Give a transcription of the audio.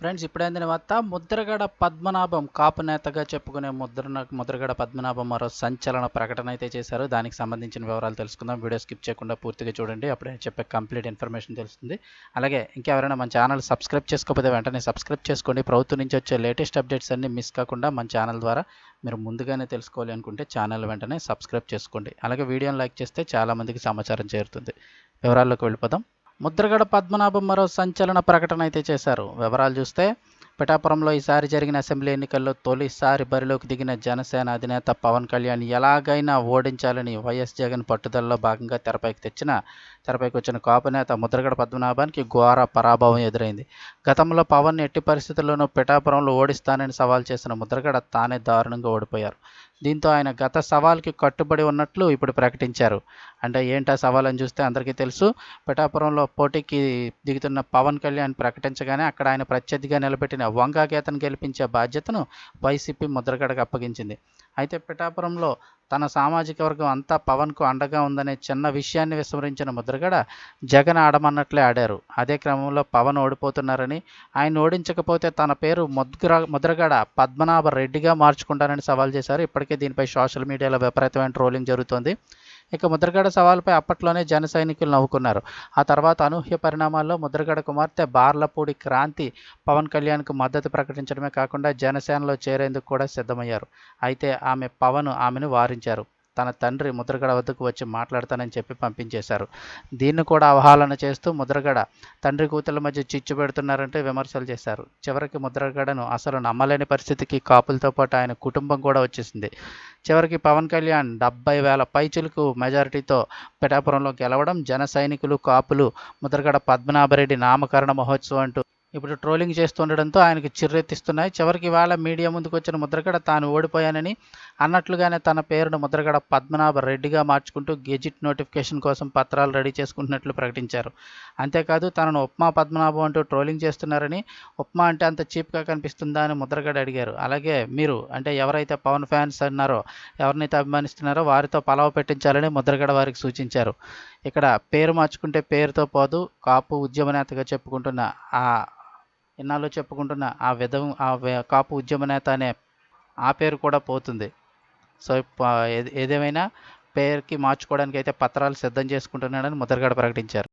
Friends ఇప్పుడైందిన వార్త ముద్రగడ పద్మనాభం కాపు నేతగా చెప్పుకునే ముద్ర ముద్రగడ పద్మనాభం మరో సంచలన ప్రకటన అయితే చేశారు. దానికి సంబంధించిన వివరాలు తెలుసుకుందాం. వీడియో స్కిప్ చేయకుండా పూర్తిగా చూడండి. అప్పుడే చెప్పే కంప్లీట్ ఇన్ఫర్మేషన్ తెలుస్తుంది. అలాగే ఇంకెవరైనా మన ఛానల్ సబ్స్క్రైబ్ చేసుకోకపోతే వెంటనే సబ్స్క్రైబ్ చేసుకోండి. ప్రభుత్వం నుంచి వచ్చే లేటెస్ట్ అప్డేట్స్ అన్ని మిస్ కాకుండా మన ఛానల్ ద్వారా మీరు ముందుగానే తెలుసుకోవాలి అనుకుంటే ఛానల్ వెంటనే సబ్స్క్రైబ్ చేసుకోండి. అలాగే వీడియోని లైక్ చేస్తే చాలామందికి సమాచారం చేరుతుంది. వివరాల్లోకి వెళ్ళిపోదాం. ముద్రగడ పద్మనాభం మరో సంచలన ప్రకటన అయితే చేశారు. వివరాలు చూస్తే పిఠాపురంలో ఈసారి జరిగిన అసెంబ్లీ ఎన్నికల్లో తొలిసారి బరిలోకి దిగిన జనసేన అధినేత పవన్ కళ్యాణ్ ఎలాగైనా ఓడించాలని వైఎస్ జగన్ పట్టుదలలో భాగంగా తెరపైకి తెచ్చిన తెరపైకి వచ్చిన కాపు నేత ముద్రగడ పద్మనాభానికి ఘోర పరాభవం ఎదురైంది. గతంలో పవన్ ఎట్టి పరిస్థితుల్లోనూ పిఠాపురంలో ఓడిస్తానని సవాల్ చేసిన ముద్రగడ తానే దారుణంగా ఓడిపోయారు. దీంతో ఆయన గత సవాల్కి కట్టుబడి ఉన్నట్లు ఇప్పుడు ప్రకటించారు. అంటే ఏంటా సవాల్ అని చూస్తే అందరికీ తెలుసు. పిఠాపురంలో పోటీకి దిగుతున్న పవన్ కళ్యాణ్ ప్రకటించగానే అక్కడ ఆయన ప్రత్యర్థిగా నిలబెట్టిన వంగాగీతను గెలిపించే బాధ్యతను వైసీపీ ముద్రగడకు అప్పగించింది. అయితే పిఠాపురంలో తన సామాజిక వర్గం అంతా పవన్కు అండగా ఉందనే చిన్న విషయాన్ని విస్మరించిన ముద్రగడ జగన్ ఆడమన్నట్లే ఆడారు. అదే క్రమంలో పవన్ ఓడిపోతున్నారని ఆయన ఓడించకపోతే తన పేరు ముద్ర ముద్రగడ పద్మనాభ రెడ్డిగా మార్చుకుంటానని సవాల్ చేశారు. ఇప్పటికే దీనిపై సోషల్ మీడియాలో విపరీతమైన ట్రోలింగ్ జరుగుతోంది. ఇక ముద్రగడ సవాల్పై అప్పట్లోనే జన సైనికులు నవ్వుకున్నారు. ఆ తర్వాత అనూహ్య పరిణామాల్లో ముద్రగడ కుమార్తె బార్లపూడి క్రాంతి పవన్ కళ్యాణ్కు మద్దతు ప్రకటించడమే కాకుండా జనసేనలో చేరేందుకు కూడా సిద్ధమయ్యారు. అయితే ఆమె పవన్ ఆమెను వారించారు. తన తండ్రి ముద్రగడ వద్దకు వచ్చి మాట్లాడతానని చెప్పి పంపించేశారు. దీన్ని కూడా అవహేళన చేస్తూ ముద్రగడ తండ్రి కూతుల మధ్య చిచ్చు పెడుతున్నారంటే విమర్శలు చేశారు. చివరికి ముద్రగడను అసలు నమ్మలేని పరిస్థితికి కాపులతో పాటు ఆయన కుటుంబం కూడా వచ్చేసింది. చివరికి పవన్ కళ్యాణ్ డెబ్బై వేల పైచులకు మెజారిటీతో పిఠాపురంలో గెలవడం జన సైనికులు కాపులు ముద్రగడ పద్మనాభరెడ్డి నామకరణ మహోత్సవం అంటూ ఇప్పుడు ట్రోలింగ్ చేస్తుండడంతో ఆయనకు చిర్రెత్తిస్తున్నాయి. చివరికి ఇవాళ మీడియా ముందుకు వచ్చిన ముద్రగడ తాను ఓడిపోయానని అన్నట్లుగానే తన పేరును ముద్రగడ పద్మనాభ రెడ్డిగా మార్చుకుంటూ గెజిట్ నోటిఫికేషన్ కోసం పత్రాలు రెడీ చేసుకుంటున్నట్లు ప్రకటించారు. అంతేకాదు తనను ఉప్మా పద్మనాభం అంటూ ట్రోలింగ్ చేస్తున్నారని ఉప్మా అంటే అంత చీప్గా కనిపిస్తుందా అని ముద్రగడ అడిగారు. అలాగే మీరు అంటే ఎవరైతే పవన్ ఫ్యాన్స్ అన్నారో ఎవరినైతే అభిమానిస్తున్నారో వారితో పలవ పెట్టించాలని ముద్రగడ వారికి సూచించారు. ఇక్కడ పేరు మార్చుకుంటే పేరుతో పోదు కాపు ఉద్యమ నేతగా చెప్పుకుంటున్న ఆ ఇన్నాళ్ళు చెప్పుకుంటున్న ఆ విధం ఆ కాపు ఉద్యమ నేత అనే ఆ పేరు కూడా పోతుంది. సో ఏదేమైనా పేరుకి మార్చుకోవడానికి అయితే పత్రాలు సిద్ధం చేసుకుంటున్నాడని ముద్రగడ ప్రకటించారు.